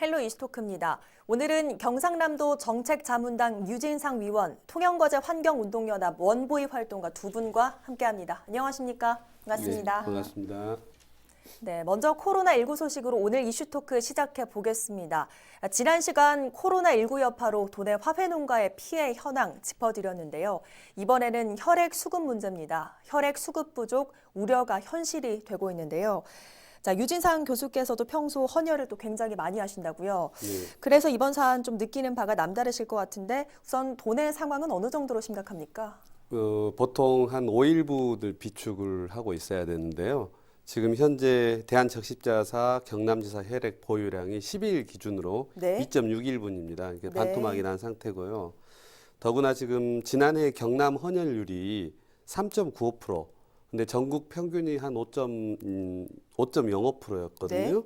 헬로 이스토크입니다. 오늘은 경상남도 정책자문당 유진상 위원, 통영거제 환경운동연합 원보위 활동가 두 분과 함께합니다. 안녕하십니까? 반갑습니다. 네, 반갑습니다. 네, 먼저 코로나19 소식으로 오늘 이슈 토크 시작해 보겠습니다. 지난 시간 코로나19 여파로 도내 화훼 농가의 피해 현황 짚어드렸는데요. 이번에는 혈액 수급 문제입니다. 혈액 수급 부족 우려가 현실이 되고 있는데요. 자, 유진상 교수께서도 평소 헌혈을 또 굉장히 많이 하신다고요. 네. 그래서 이번 사안 좀 느끼는 바가 남다르실 것 같은데 우선 도내 상황은 어느 정도로 심각합니까? 어, 보통 한 5일부들 비축을 하고 있어야 되는데요. 지금 현재 대한적십자사 경남지사 혈액 보유량이 10일 기준으로 네. 2.61분입니다. 이게 네. 반토막이 난 상태고요. 더구나 지금 지난해 경남 헌혈률이 3.95%. 근데 전국 평균이 한 5. 음, 5.05%였거든요.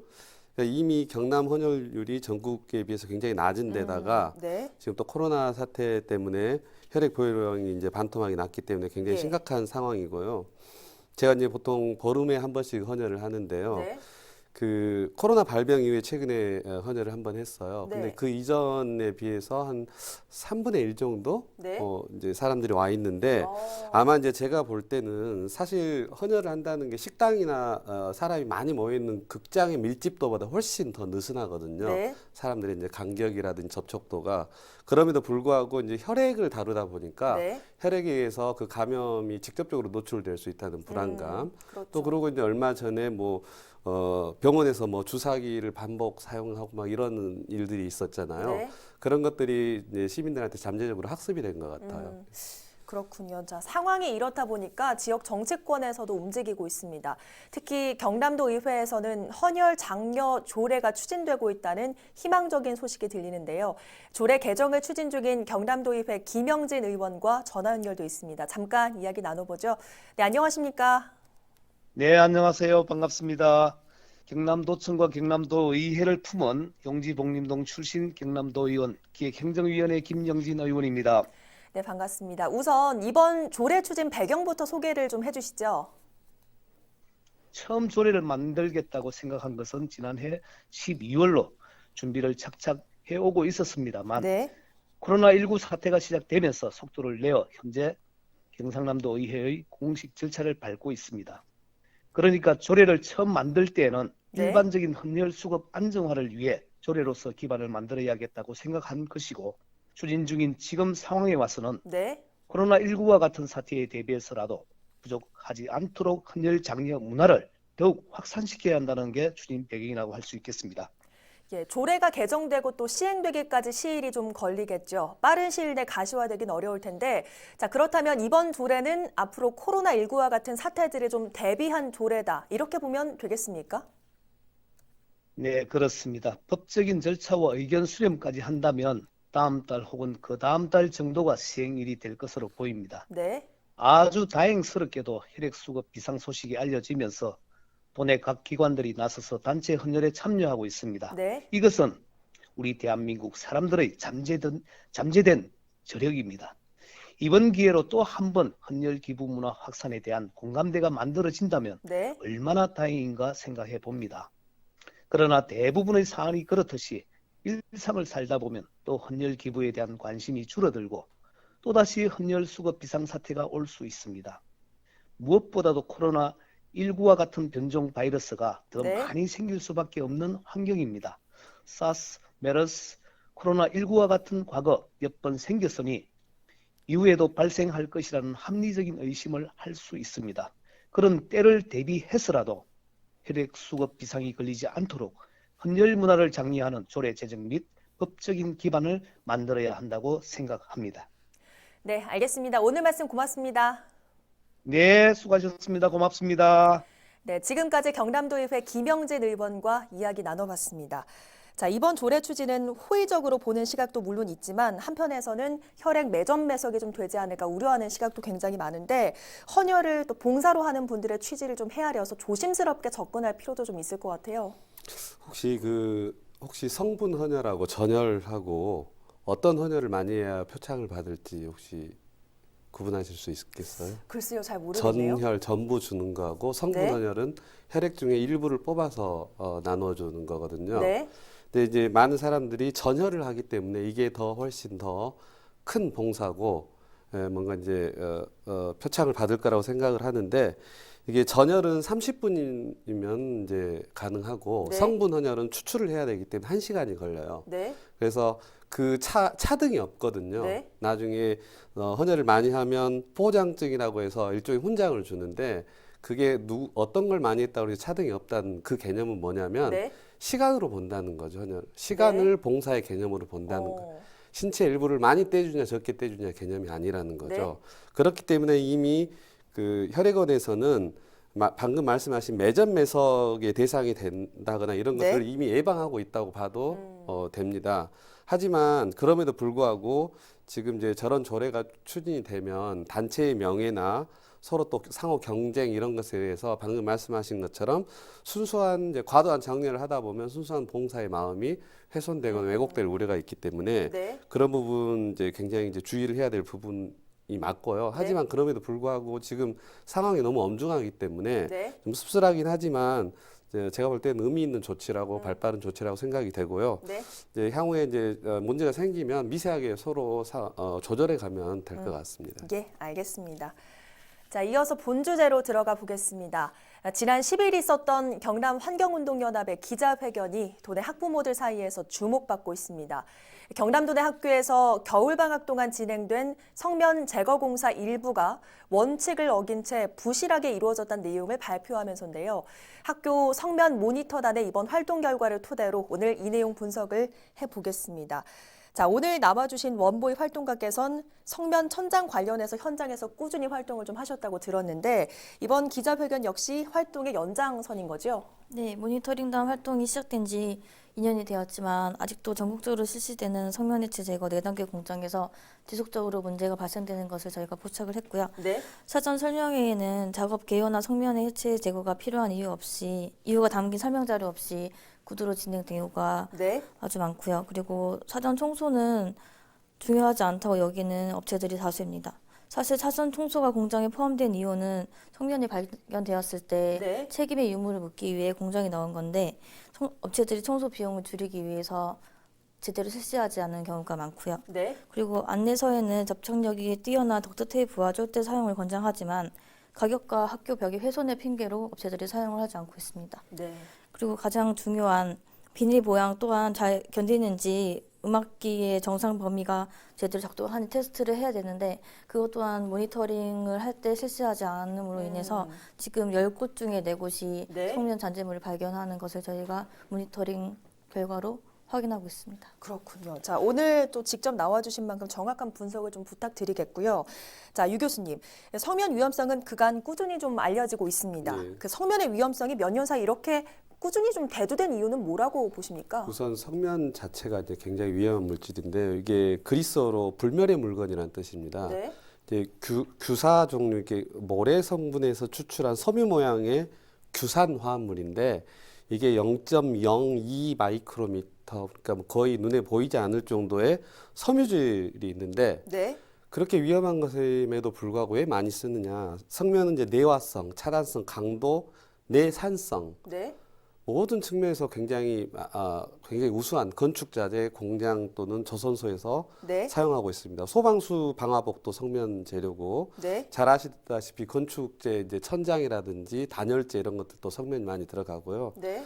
네. 이미 경남 헌혈률이 전국에 비해서 굉장히 낮은 데다가 음, 네. 지금 또 코로나 사태 때문에 혈액 보유량이 이제 반토막이 났기 때문에 굉장히 예. 심각한 상황이고요. 제가 이제 보통 보름에 한 번씩 헌혈을 하는데요. 네. 그 코로나 발병 이후에 최근에 어, 헌혈을 한 번 했어요. 네. 근데 그 이전에 비해서 한 3분의 1 정도 네. 어, 이제 사람들이 와 있는데 어. 아마 이제 제가 볼 때는 사실 헌혈을 한다는 게 식당이나 어, 사람이 많이 모여 있는 극장의 밀집도보다 훨씬 더 느슨하거든요. 네. 사람들의 이제 간격이라든지 접촉도가 그럼에도 불구하고 이제 혈액을 다루다 보니까 네. 혈액에 의해서 그 감염이 직접적으로 노출될 수 있다는 불안감 음, 그렇죠. 또 그러고 이제 얼마 전에 뭐 어, 병원에서 뭐 주사기를 반복 사용하고 막 이런 일들이 있었잖아요. 네. 그런 것들이 이제 시민들한테 잠재적으로 학습이 된 것 같아요. 음, 그렇군요. 자, 상황이 이렇다 보니까 지역 정치권에서도 움직이고 있습니다. 특히 경남도 의회에서는 헌혈 장려 조례가 추진되고 있다는 희망적인 소식이 들리는데요. 조례 개정을 추진 중인 경남도 의회 김영진 의원과 전화 연결도 있습니다. 잠깐 이야기 나눠보죠. 네, 안녕하십니까? 네, 안녕하세요. 반갑습니다. 경남도청과 경남도 의회를 품은 용지복림동 출신 경남도 의원 기획행정위원회 김영진 의원입니다. 네, 반갑습니다. 우선 이번 조례 추진 배경부터 소개를 좀 해주시죠. 처음 조례를 만들겠다고 생각한 것은 지난해 12월로 준비를 착착 해오고 있었습니다만 네, 코로나19 사태가 시작되면서 속도를 내어 현재 경상남도 의회의 공식 절차를 밟고 있습니다. 그러니까 조례를 처음 만들 때에는 네. 일반적인 헌혈 수급 안정화를 위해 조례로서 기반을 만들어야겠다고 생각한 것이고 추진 중인 지금 상황에 와서는 네, 코로나19와 같은 사태에 대비해서라도 부족하지 않도록 헌혈 장려 문화를 더욱 확산시켜야 한다는 게 추진 배경이라고 할 수 있겠습니다. 예, 조례가 개정되고 또 시행되기까지 시일이 좀 걸리겠죠. 빠른 시일 내 가시화되긴 어려울 텐데, 자 그렇다면 이번 조례는 앞으로 코로나 19와 같은 사태들을 좀 대비한 조례다 이렇게 보면 되겠습니까? 네, 그렇습니다. 법적인 절차와 의견 수렴까지 한다면 다음 달 혹은 그 다음 달 정도가 시행일이 될 것으로 보입니다. 네, 아주 다행스럽게도 혈액 수급 비상 소식이 알려지면서 도내 각 기관들이 나서서 단체 헌혈에 참여하고 있습니다. 네, 이것은 우리 대한민국 사람들의 잠재된, 잠재된 저력입니다. 이번 기회로 또 한 번 헌혈 기부 문화 확산에 대한 공감대가 만들어진다면 네, 얼마나 다행인가 생각해 봅니다. 그러나 대부분의 사안이 그렇듯이 일상을 살다 보면 또 헌혈 기부에 대한 관심이 줄어들고 또다시 헌혈 수급 비상 사태가 올 수 있습니다. 무엇보다도 코로나 19와 같은 변종 바이러스가 더 네. 많이 생길 수밖에 없는 환경입니다. 사스, 메르스, 코로나 19와 같은 과거 몇 번 생겼으니 이후에도 발생할 것이라는 합리적인 의심을 할 수 있습니다. 그런 때를 대비해서라도 혈액 수급 비상이 걸리지 않도록 헌혈 문화를 장려하는 조례 제정 및 법적인 기반을 만들어야 한다고 생각합니다. 네, 알겠습니다. 오늘 말씀 고맙습니다. 네, 수고하셨습니다. 고맙습니다. 네, 지금까지 경남도의회 김영진 의원과 이야기 나눠봤습니다. 자, 이번 조례 추진은 호의적으로 보는 시각도 물론 있지만 한편에서는 혈액 매점 매석이 좀 되지 않을까 우려하는 시각도 굉장히 많은데 헌혈을 또 봉사로 하는 분들의 취지를 좀 헤아려서 조심스럽게 접근할 필요도 좀 있을 것 같아요. 혹시 그 혹시 성분 헌혈하고 전혈하고 어떤 헌혈을 많이 해야 표창을 받을지 혹시 구분하실 수 있겠어요? 글쎄요, 잘 모르겠네요. 전혈 전부 주는 거하고 성분 네. 헌혈은 혈액 중에 일부를 뽑아서 어, 나눠주는 거거든요. 네, 근데 이제 많은 사람들이 전혈을 하기 때문에 이게 더 훨씬 더 큰 봉사고 예, 뭔가 이제 어, 어, 표창을 받을 거라고 생각을 하는데 이게 전혈은 30분이면 이제 가능하고 네. 성분 헌혈은 추출을 해야 되기 때문에 1시간이 걸려요. 네. 그래서 그 차, 차등이 없거든요. 네. 나중에 어, 헌혈을 많이 하면 포장증이라고 해서 일종의 훈장을 주는데 그게 누, 어떤 걸 많이 했다고 해서 차등이 없다는 그 개념은 뭐냐면 네. 시간으로 본다는 거죠. 헌혈. 시간을 봉사의 개념으로 본다는 거. 어, 신체 일부를 많이 떼주냐 적게 떼주냐 개념이 아니라는 거죠. 네. 그렇기 때문에 이미 그 혈액원에서는 마- 방금 말씀하신 매점 매석의 대상이 된다거나 이런 네. 것들을 이미 예방하고 있다고 봐도 음. 어, 됩니다. 하지만 그럼에도 불구하고 지금 이제 저런 조례가 추진이 되면 단체의 명예나 서로 또 상호 경쟁 이런 것에 의해서 방금 말씀하신 것처럼 순수한 이제 과도한 장려를 하다 보면 순수한 봉사의 마음이 훼손되거나 왜곡될 우려가 있기 때문에 네. 그런 부분 이제 굉장히 이제 주의를 해야 될 부분 이 맞고요. 네. 하지만 그럼에도 불구하고 지금 상황이 너무 엄중하기 때문에 네. 좀 씁쓸하긴 하지만 이 제 제가 볼 때는 의미 있는 조치라고 음. 발빠른 조치라고 생각이 되고요. 네. 이제 향후에 이제 어, 문제가 생기면 미세하게 서로 사, 어, 조절해 가면 될것 음. 같습니다. 예, 알겠습니다. 자, 이어서 본 주제로 들어가 보겠습니다. 지난 10일 있었던 경남 환경운동연합의 기자회견이 도내 학부모들 사이에서 주목받고 있습니다. 경남도내 학교에서 겨울방학 동안 진행된 성면 제거 공사 일부가 원칙을 어긴 채 부실하게 이루어졌다는 내용을 발표하면서인데요. 학교 성면 모니터단의 이번 활동 결과를 토대로 오늘 이 내용 분석을 해보겠습니다. 자, 오늘 남아주신 원보이 활동가께선 성면 천장 관련해서 현장에서 꾸준히 활동을 좀 하셨다고 들었는데 이번 기자회견 역시 활동의 연장선인 거죠? 네, 모니터링단 활동이 시작된 지 2년이 되었지만 아직도 전국적으로 실시되는 성면 해체 제거 4단계 공장에서 지속적으로 문제가 발생되는 것을 저희가 포착을 했고요. 네. 사전 설명회에는 작업 개요나 성면의 해체 제거가 필요한 이유 없이 이유가 담긴 설명 자료 없이 구두로 진행된 경우가 네. 아주 많고요. 그리고 사전 청소는 중요하지 않다고 여기는 업체들이 다수입니다. 사실 사전 청소가 공장에 포함된 이유는 성면이 발견되었을 때 네. 책임의 유무를 묻기 위해 공장에 넣은 건데 청- 업체들이 청소 비용을 줄이기 위해서 제대로 실시하지 않는 경우가 많고요. 네. 그리고 안내서에는 접착력이 뛰어난 덕트 테이프와 쫄대 사용을 권장하지만 가격과 학교 벽의 훼손의 핑계로 업체들이 사용을 하지 않고 있습니다. 네. 그리고 가장 중요한 비닐 모양 또한 잘 견디는지 음악기의 정상 범위가 제대로 작동하는 테스트를 해야 되는데 그것 또한 모니터링을 할 때 실시하지 않음으로 인해서 지금 10곳 중에 4곳이 네. 성면 잔재물을 발견하는 것을 저희가 모니터링 결과로 확인하고 있습니다. 그렇군요. 자, 오늘 또 직접 나와주신 만큼 정확한 분석을 좀 부탁드리겠고요. 자, 유 교수님. 성면 위험성은 그간 꾸준히 좀 알려지고 있습니다. 네. 그 성면의 위험성이 몇 년 사이 이렇게 꾸준히 좀 대두된 이유는 뭐라고 보십니까? 우선 성면 자체가 이제 굉장히 위험한 물질인데 이게 그리스어로 불멸의 물건이라는 뜻입니다. 네. 이제 규, 규사 종류 이렇게 모래 성분에서 추출한 섬유 모양의 규산 화합물인데 이게 0.02 마이크로미터 그러니까 뭐 거의 눈에 보이지 않을 정도의 섬유질이 있는데 네. 그렇게 위험한 것임에도 불구하고 왜 많이 쓰느냐? 성면은 이제 내화성, 차단성, 강도, 내산성 네. 모든 측면에서 굉장히 아, 아, 굉장히 우수한 건축 자재 공장 또는 조선소에서 네. 사용하고 있습니다. 소방수 방화복도 성면 재료고 네. 잘 아시다시피 건축재 이제 천장이라든지 단열재 이런 것들도 성면이 많이 들어가고요. 네.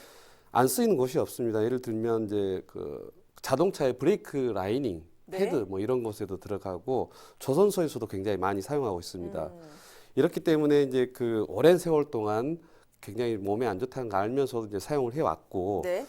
안 쓰이는 곳이 없습니다. 예를 들면 이제 그 자동차의 브레이크 라이닝, 네. 패드 뭐 이런 곳에도 들어가고 조선소에서도 굉장히 많이 사용하고 있습니다. 음. 이렇기 때문에 이제 그 오랜 세월 동안 굉장히 몸에 안 좋다는 걸 알면서도 이제 사용을 해왔고 네.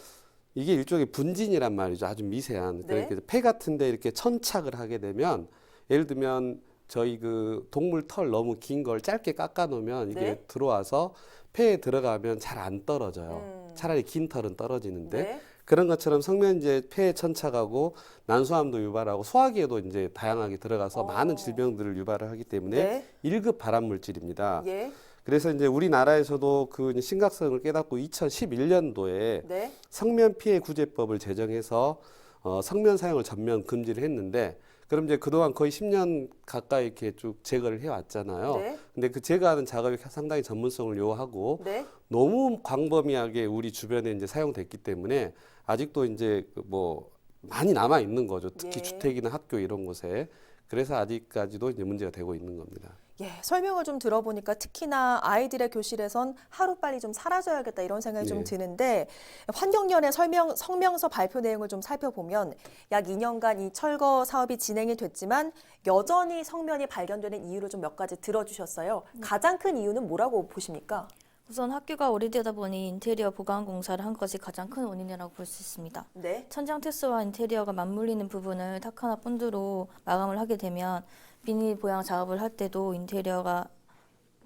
이게 일종의 분진이란 말이죠. 아주 미세한. 네. 그러니까 폐 같은데 이렇게 천착을 하게 되면 예를 들면 저희 그 동물 털 너무 긴 걸 짧게 깎아 놓으면 이게 네. 들어와서 폐에 들어가면 잘 안 떨어져요. 음. 차라리 긴 털은 떨어지는데 네. 그런 것처럼 성면제 폐에 천착하고 난소암도 유발하고 소화기에도 이제 다양하게 들어가서 어. 많은 질병들을 유발을 하기 때문에 네. 일 1급 발암 물질입니다. 예. 그래서 이제 우리나라에서도 그 심각성을 깨닫고 2011년도에 네. 성면 피해 구제법을 제정해서 어, 성면 사용을 전면 금지를 했는데 그럼 이제 그동안 거의 10년 가까이 이렇게 쭉 제거를 해왔잖아요. 네. 근데 그 제거하는 작업이 상당히 전문성을 요하고 네. 너무 광범위하게 우리 주변에 이제 사용됐기 때문에 아직도 이제 그뭐 많이 남아 있는 거죠. 특히 예. 주택이나 학교 이런 곳에. 그래서 아직까지도 이제 문제가 되고 있는 겁니다. 예, 설명을 좀 들어보니까 특히나 아이들의 교실에선 하루빨리 좀 사라져야겠다 이런 생각이 좀 예. 드는데 환경연의 설명, 성명서 발표 내용을 좀 살펴보면 약 2년간 이 철거 사업이 진행이 됐지만 여전히 성면이 발견되는 이유를 좀 몇 가지 들어주셨어요. 가장 큰 이유는 뭐라고 보십니까? 우선 학교가 오래되다 보니 인테리어 보강 공사를 한 것이 가장 큰 원인이라고 볼 수 있습니다. 네. 천장 테스와 인테리어가 맞물리는 부분을 타카나 본드로 마감을 하게 되면 비닐 보양 작업을 할 때도 인테리어가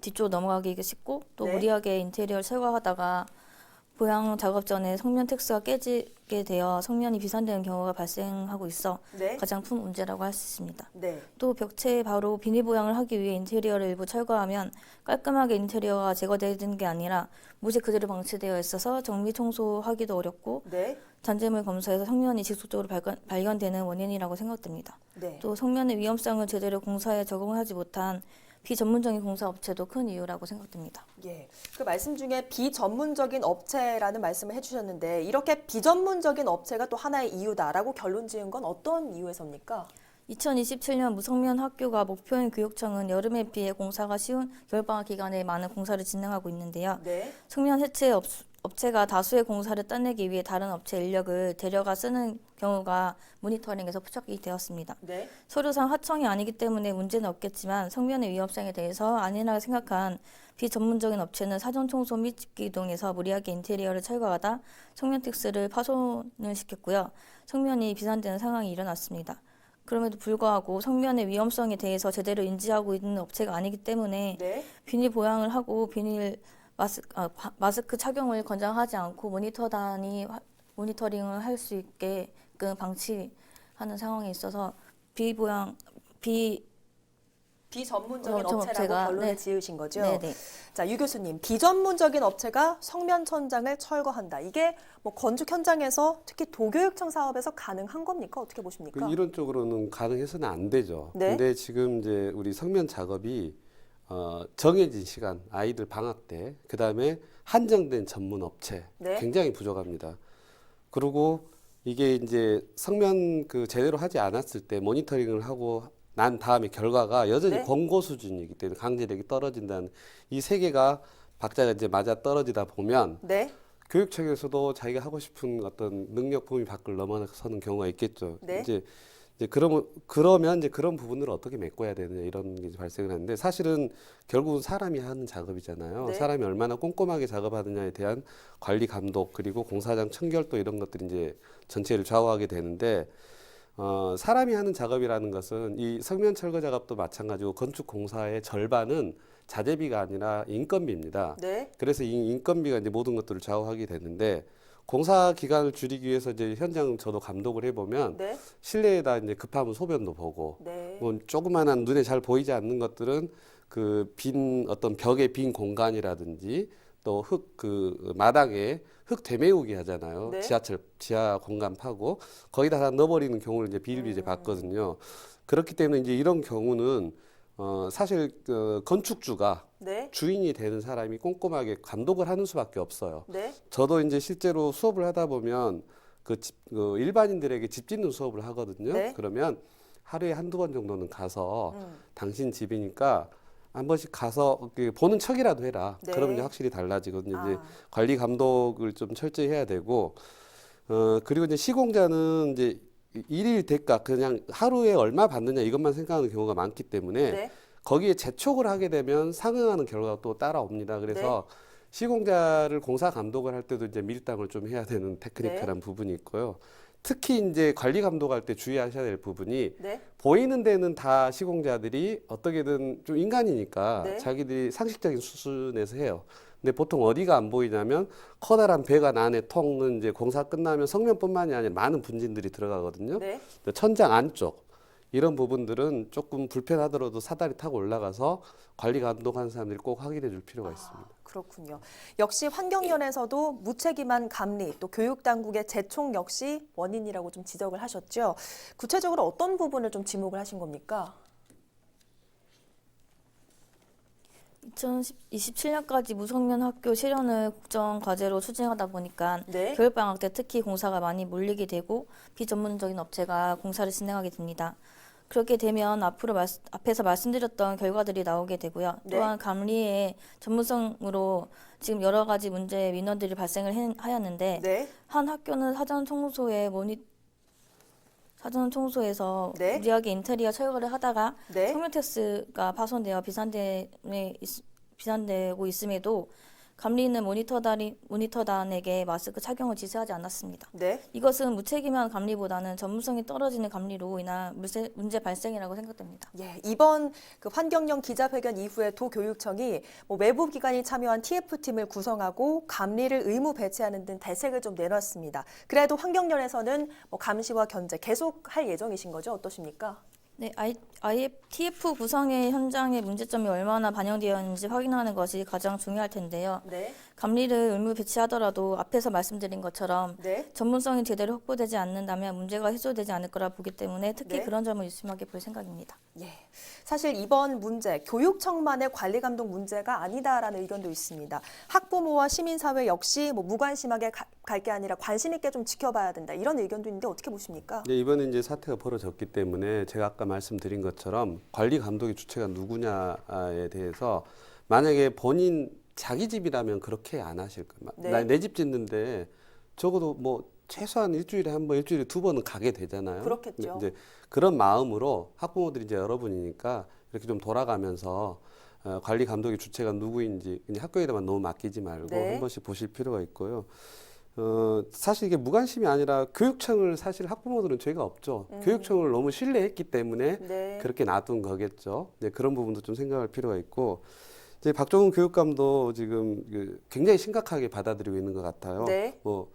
뒤쪽 넘어가기 쉽고 또 네. 무리하게 인테리어를 철거하다가 보양 작업 전에 성면 텍스가 깨지게 되어 성면이 비산되는 경우가 발생하고 있어 네. 가장 큰 문제라고 할 수 있습니다. 네. 또 벽체에 바로 비닐 보양을 하기 위해 인테리어를 일부 철거하면 깔끔하게 인테리어가 제거되는 게 아니라 무지 그대로 방치되어 있어서 정리 청소하기도 어렵고 네. 잔재물 검사에서 성면이 직접적으로 발견, 발견 되는 원인이라고 생각됩니다. 네. 또 성면의 위험성을 제대로 공사에 적응하지 못한 비전문적인 공사 업체도 큰 이유라고 생각됩니다. 예. 그 말씀 중에 비전문적인 업체라는 말씀을 해주셨는데 이렇게 비전문적인 업체가 또 하나의 이유다라고 결론 지은 건 어떤 이유에서입니까? 2027년 무성면 학교가 목표인 교육청은 여름에 비해 공사가 쉬운 겨울방학 기간에 많은 공사를 진행하고 있는데요. 네. 성면 해체 업, 업체가 다수의 공사를 따내기 위해 다른 업체 인력을 데려가 쓰는 경우가 모니터링에서 포착이 되었습니다. 네. 서류상 하청이 아니기 때문에 문제는 없겠지만 성면의 위험성에 대해서 아니라고 생각한 비전문적인 업체는 사전 청소 및 집기 이동해서 무리하게 인테리어를 철거하다 성면 텍스를 파손을 시켰고요. 성면이 비산되는 상황이 일어났습니다. 그럼에도 불구하고 성면의 위험성에 대해서 제대로 인지하고 있는 업체가 아니기 때문에 네. 비닐 보양을 하고 비닐 마스, 아, 바- 마스크 착용을 권장하지 않고 모니터단이 화- 모니터링을 할 수 있게끔 방치하는 상황에 있어서 비보양 비 비전문적인 어, 저 업체라고 결론을 네. 지으신 거죠? 네네 자, 유 교수님, 비전문적인 업체가 성면 천장을 철거한다. 이게 뭐 건축 현장에서 특히 도교육청 사업에서 가능한 겁니까? 어떻게 보십니까? 그 이론적으로는 가능해서는 안 되죠. 네. 근데 지금 이제 우리 성면 작업이 어, 정해진 시간, 아이들 방학 때, 그 다음에 한정된 전문 업체 네. 굉장히 부족합니다. 그리고 이게 이제 성면 그 제대로 하지 않았을 때 모니터링을 하고 난 다음에 결과가 여전히 네. 권고 수준이기 때문에 강제력이 떨어진다는 이 세 개가 박자가 이제 맞아 떨어지다 보면 네. 교육청에서도 자기가 하고 싶은 어떤 능력 범위 밖을 넘어서는 경우가 있겠죠. 네. 이제 이제 그러면 그러면 이제 그런 부분을 어떻게 메꿔야 되느냐 이런 게 발생을 하는데 사실은 결국은 사람이 하는 작업이잖아요. 네. 사람이 얼마나 꼼꼼하게 작업하느냐에 대한 관리 감독 그리고 공사장 청결도 이런 것들이 이제 전체를 좌우하게 되는데 어, 사람이 하는 작업이라는 것은 이 성면 철거 작업도 마찬가지고 건축 공사의 절반은 자재비가 아니라 인건비입니다. 네. 그래서 이 인건비가 이제 모든 것들을 좌우하게 되는데 공사 기간을 줄이기 위해서 이제 현장 저도 감독을 해보면 네. 실내에다 이제 급하면 소변도 보고 네. 뭐 조그마한 눈에 잘 보이지 않는 것들은 그 빈 어떤 벽의 빈 공간이라든지 또 흙 그 마당에 흙 되메우기 하잖아요. 네. 지하철 지하 공간 파고 거기다 다 넣어버리는 경우를 이제 비일비재 음. 봤거든요. 그렇기 때문에 이제 이런 경우는 어 사실 그 건축주가 네. 주인이 되는 사람이 꼼꼼하게 감독을 하는 수밖에 없어요. 네. 저도 이제 실제로 수업을 하다 보면 그, 집, 그 일반인들에게 집 짓는 수업을 하거든요. 네. 그러면 하루에 한두 번 정도는 가서 음. 당신 집이니까 한 번씩 가서 그 보는 척이라도 해라. 네. 그러면 이제 확실히 달라지거든요. 이제 아. 관리 감독을 좀 철저히 해야 되고 어 그리고 이제 시공자는 이제 일일 대가 그냥 하루에 얼마 받느냐 이것만 생각하는 경우가 많기 때문에 네. 거기에 재촉을 하게 되면 상응하는 결과가 또 따라옵니다. 그래서 네. 시공자를 공사 감독을 할 때도 이제 밀당을 좀 해야 되는 테크니컬한 네. 부분이 있고요. 특히 이제 관리 감독할 때 주의하셔야 될 부분이 네. 보이는 데는 다 시공자들이 어떻게든 좀 인간이니까 네. 자기들이 상식적인 수준에서 해요. 근데 보통 어디가 안 보이냐면 커다란 배관 안에 통은 이제 공사 끝나면 성면뿐만이 아니라 많은 분진들이 들어가거든요. 네. 천장 안쪽 이런 부분들은 조금 불편하더라도 사다리 타고 올라가서 관리 감독하는 사람들이 꼭 확인해 줄 필요가 있습니다. 그렇군요. 역시 환경연에서도 무책임한 감리 또 교육 당국의 재총 역시 원인이라고 좀 지적을 하셨죠. 구체적으로 어떤 부분을 좀 지목을 하신 겁니까? 2027년까지 무성면 학교 실현을 국정 과제로 추진하다 보니까 네. 겨울 방학 때 특히 공사가 많이 몰리게 되고 비전문적인 업체가 공사를 진행하게 됩니다. 그렇게 되면 앞으로 말, 앞에서 말씀드렸던 결과들이 나오게 되고요. 네. 또한 감리의 전문성으로 지금 여러 가지 문제 민원들이 발생을 해- 하였는데 네. 한 학교는 사전 청소에 모니 사전 청소에서 네. 무리하게 인테리어 철거를 하다가 네. 성면테스가 파손되어 비산되에 있- 비산되고 있음에도 감리는 모니터단이, 모니터단에게 마스크 착용을 지시하지 않았습니다. 네. 이것은 무책임한 감리보다는 전문성이 떨어지는 감리로 인한 문제, 문제 발생이라고 생각됩니다. 예, 이번 그 환경령 기자회견 이후에 도교육청이 뭐 외부 기관이 참여한 TF팀을 구성하고 감리를 의무 배치하는 등 대책을 좀 내놨습니다. 그래도 환경연에서는 뭐 감시와 견제 계속 할 예정이신 거죠? 어떠십니까? 네, I, IFTF 구성의 현장의 문제점이 얼마나 반영되어 있는지 확인하는 것이 가장 중요할 텐데요. 네. 감리를 의무 배치하더라도 앞에서 말씀드린 것처럼 네. 전문성이 제대로 확보되지 않는다면 문제가 해소되지 않을 거라 보기 때문에 특히 네. 그런 점을 유심하게 볼 생각입니다. 예. 사실 이번 문제 교육청만의 관리 감독 문제가 아니다라는 의견도 있습니다. 학부모와 시민사회 역시 뭐 무관심하게 갈 게 아니라 관심 있게 좀 지켜봐야 된다 이런 의견도 있는데 어떻게 보십니까? 이제 이번에 이제 사태가 벌어졌기 때문에 제가 아까 말씀드린 것처럼 관리 감독의 주체가 누구냐에 대해서 만약에 본인 자기 집이라면 그렇게 안 하실 거예요. 네. 내집 짓는데 적어도 뭐 최소한 일주일에 한 번, 일주일에 두 번은 가게 되잖아요. 그렇겠죠. 이제 그런 마음으로 학부모들이 이제 여러분이니까 이렇게 좀 돌아가면서 어, 관리 감독의 주체가 누구인지 그냥 학교에다만 너무 맡기지 말고 네. 한 번씩 보실 필요가 있고요. 어, 사실 이게 무관심이 아니라 교육청을 사실 학부모들은 죄가 없죠. 음. 교육청을 너무 신뢰했기 때문에 네. 그렇게 놔둔 거겠죠. 네, 그런 부분도 좀 생각할 필요가 있고 이제 박종훈 교육감도 지금 그 굉장히 심각하게 받아들이고 있는 것 같아요. 네. 뭐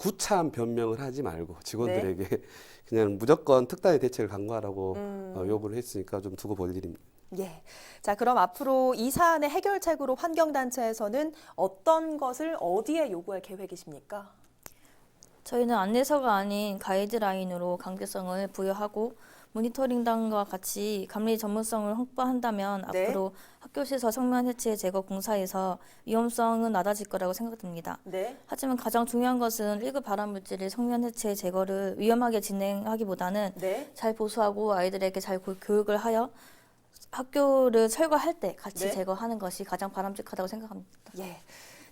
구차한 변명을 하지 말고 직원들에게 그냥 무조건 특단의 대책을 강구하라고 음. 어, 요구를 했으니까 좀 두고 볼 일입니다. 예. 자, 그럼 앞으로 이 사안의 해결책으로 환경단체에서는 어떤 것을 어디에 요구할 계획이십니까? 저희는 안내서가 아닌 가이드라인으로 강제성을 부여하고 모니터링단과 같이 감리 전문성을 확보한다면 네. 앞으로 학교 시설 성면 해체 제거 공사에서 위험성은 낮아질 거라고 생각됩니다. 네. 하지만 가장 중요한 것은 1급 발암 물질의 성면 해체 제거를 위험하게 진행하기보다는 네. 잘 보수하고 아이들에게 잘 고- 교육을 하여 학교를 철거할 때 같이 네. 제거하는 것이 가장 바람직하다고 생각합니다. 예.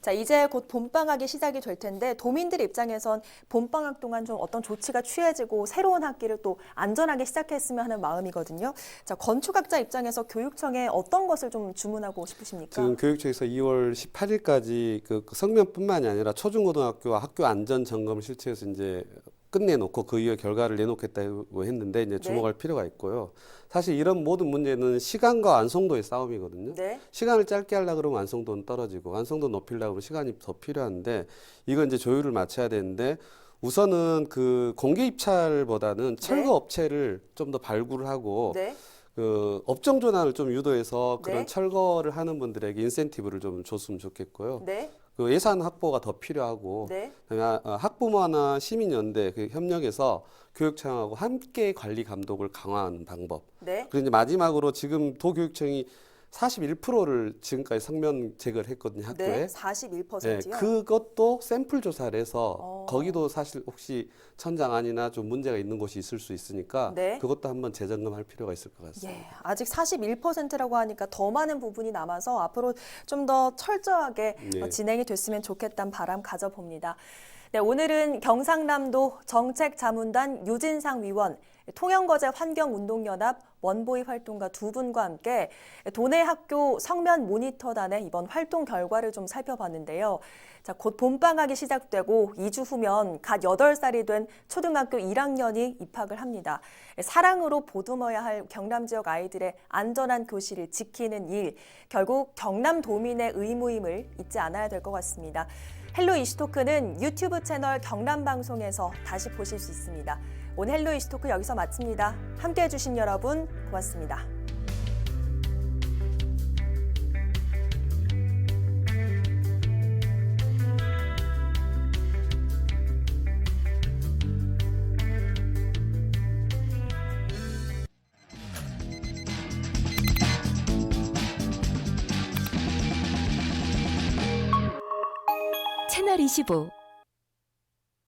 자, 이제 곧 봄방학이 시작이 될 텐데 도민들 입장에선 봄방학 동안 좀 어떤 조치가 취해지고 새로운 학기를 또 안전하게 시작했으면 하는 마음이거든요. 자, 건축학자 입장에서 교육청에 어떤 것을 좀 주문하고 싶으십니까? 지금 교육청에서 2월 18일까지 그 성면뿐만이 아니라 초중고등학교와 학교 안전 점검을 실체해서 이제 끝내놓고 그 이후 결과를 내놓겠다고 했는데 이제 주목할 필요가 있고요. 사실 이런 모든 문제는 시간과 완성도의 싸움이거든요. 네. 시간을 짧게 하려 그러면 완성도는 떨어지고 완성도 높이려고 그러면 시간이 더 필요한데 이건 이제 조율을 맞춰야 되는데 우선은 그 공개 입찰보다는 철거 네. 업체를 좀 더 발굴을 하고 네. 그 업종 전환을 좀 유도해서 그런 네. 철거를 하는 분들에게 인센티브를 좀 줬으면 좋겠고요. 네. 그 예산 확보가 더 필요하고 네. 그다음에 아, 학부모나 시민연대 그 협력해서 교육청하고 함께 관리 감독을 강화하는 방법. 네. 그리고 이제 마지막으로 지금 도교육청이 41%를 지금까지 성면 제거를 했거든요 학교에. 네. 네, 41%요. 그것도 샘플 조사를 해서 어. 거기도 사실 혹시 천장 안이나 좀 문제가 있는 곳이 있을 수 있으니까 네. 그것도 한번 재점검할 필요가 있을 것 같습니다. 예, 아직 41%라고 하니까 더 많은 부분이 남아서 앞으로 좀 더 철저하게 네. 어, 진행이 됐으면 좋겠다는 바람 가져봅니다. 네, 오늘은 경상남도 정책자문단 유진상 위원, 통영거제 환경운동연합 원보이 활동가 두 분과 함께 도내 학교 성면 모니터단의 이번 활동 결과를 좀 살펴봤는데요. 자, 곧 봄방학이 시작되고 2주 후면 갓 8살이 된 초등학교 1학년이 입학을 합니다. 사랑으로 보듬어야 할 경남 지역 아이들의 안전한 교실을 지키는 일, 결국 경남 도민의 의무임을 잊지 않아야 될 것 같습니다. 헬로 이슈토크는 유튜브 채널 경남방송에서 다시 보실 수 있습니다. 오늘 헬로 이슈토크 여기서 마칩니다. 함께 해주신 여러분 고맙습니다. 25